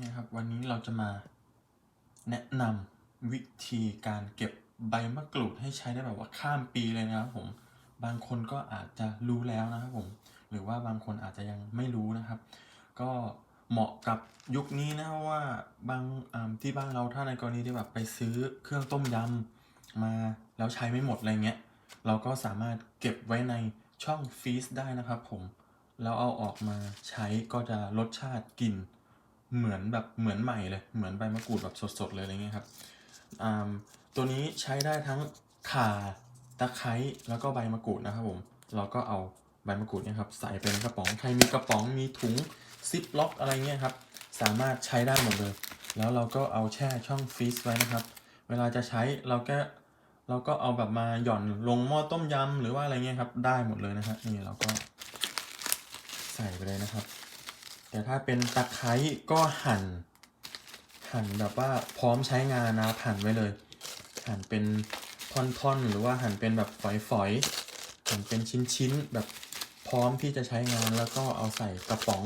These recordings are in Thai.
นี่ครับวันนี้เราจะมาแนะนำวิธีการเก็บใบมะกรูดให้ใช้ได้แบบว่าข้ามปีเลยนะครับผมบางคนก็อาจจะรู้แล้วนะครับผมหรือว่าบางคนอาจจะยังไม่รู้นะครับ ก็เหมาะกับยุคนี้นะว่าบางที่บ้านเราถ้าในกรณีที่แบบไปซื้อเครื่องต้มยำมาแล้วใช้ไม่หมดอะไรเงี้ยเราก็สามารถเก็บไว้ในช่องฟรีซได้นะครับผมแล้วเอาออกมาใช้ก็จะรสชาติกลิ่น เหมือนแบบเหมือนใหม่เลย เหมือนใบมะกรูดแบบสดๆเลยอะไรเงี้ยครับตัวนี้ใช้ได้ทั้งข่าตะไคร้แล้วก็ใบมะกรูดนะครับผม เราก็เอาใบมะกรูดเนี่ยครับใส่ไปในกระป๋อง ใครมีกระป๋องมีถุงซิปล็อกอะไรเงี้ยครับ สามารถใช้ได้หมดเลย แล้วเราก็เอาแช่ช่องฟรีซไว้นะครับ เวลาจะใช้เราก็เราก็เอาแบบมาหย่อนลงหม้อต้มยำหรือว่าอะไรเงี้ยครับ ได้หมดเลยนะฮะนี่เราก็ใส่ไปเลยนะครับ แต่ถ้าเป็นตะไคร้ก็หั่น หั่นแบบว่าพร้อมใช้งานนะหั่นไว้เลย หั่นเป็นท่อนๆ หรือว่าหั่นเป็นแบบฝอยๆ หั่นเป็นชิ้นๆ แบบพร้อมที่จะใช้งานแล้วก็เอาใส่กระป๋อง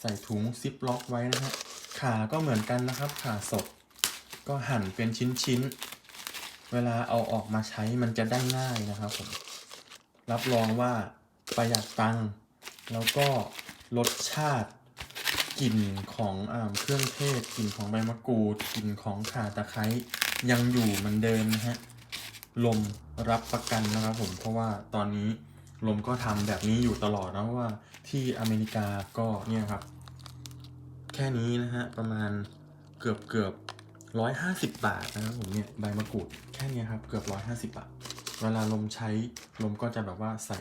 ใส่ถุงซิปล็อกไว้นะฮะขาก็เหมือนกันนะครับขาสดก็หั่นเป็นชิ้นๆ เวลาเอาออกมาใช้มันจะได้ง่ายนะครับผมรับรองว่าประหยัดตังค์แล้วก็รสชาติ กลิ่นของอเครื่องเทศกลิ่นของใบมะกรูดกลิ่นของข่าตะไคร้ยังอยู่เหมือนเดิมนะฮะลมรับประกันนะครับผมเพราะว่าตอนนี้ลมก็ทำแบบนี้อยู่ตลอดนะว่าที่อเมริกาก็เนี่ยครับ แค่นี้นะฮะประมาณเกือบเกือบร้อยห้าสิบบาทนะครับผมเนี่ยใบมะกรูดแค่นี้ครับเกือบร้อยห้าสิบบาท เวลาลมใช้ลมก็จะแบบว่าใส่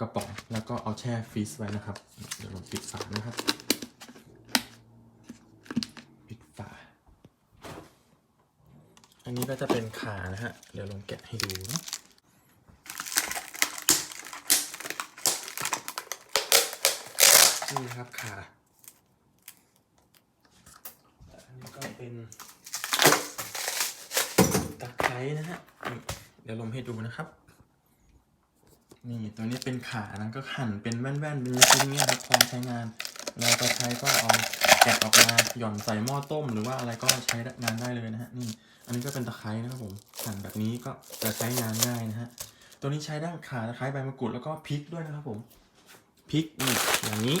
กระป๋องแล้วก็เอาแช่ฟรีซไว้นะครับ เดี๋ยวลมปิดฝานะครับ ปิดฝา อันนี้ก็จะเป็นขานะฮะ เดี๋ยวลองแกะให้ดูเนาะนี่นะครับขาอันนี้ก็เป็นตะไคร้นะฮะ เดี๋ยวลมให้ดูนะครับ นี่ตัวนี้เป็นขานะก็หั่นเป็นแว่นๆเป็นชิ้นๆเนี่ยครับพร้อมใช้งานเราจะใช้ก็เอาแกะออกมาหย่อนใส่หม้อต้ม หรือว่าอะไรก็ใช้งานได้เลยนะฮะนี่ อันนี้ก็เป็นตะไคร้นะครับผมหั่นแบบนี้ก็จะใช้งานง่ายนะฮะตัวนี้ใช้ได้ขาตะไคร้ใบมะกรูดแล้วก็พริกด้วยนะครับผมพริกนี่อย่างนี้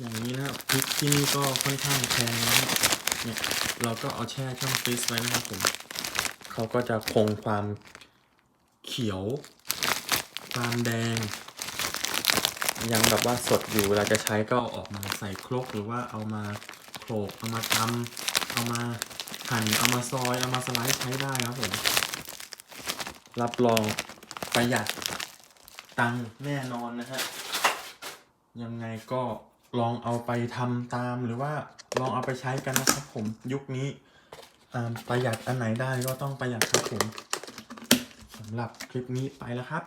อย่างนี้นะครับพริกที่นี่ก็ค่อนข้างแพงนะฮะเนี่ยเราก็เอาแช่ช่องฟรีซไว้นะครับผมเขาก็จะคงความเขียวามแดง ยังแบบว่าสดอยู่เวลาจะใช้ก็เอาออกมาใส่ครกหรือว่าเอามาโขลกเอามาตำเอามาหั่นเอามาซอยเอามาสไลด์ใช้ได้ครับผมรับรองประหยัดตังแน่นอนนะฮะยังไงก็ลองเอาไปทำตามหรือว่าลองเอาไปใช้กันนะครับผมยุคนี้ประหยัดอันไหนได้ก็ต้องประหยัดครับผมสำหรับคลิปนี้ไปแล้วครับ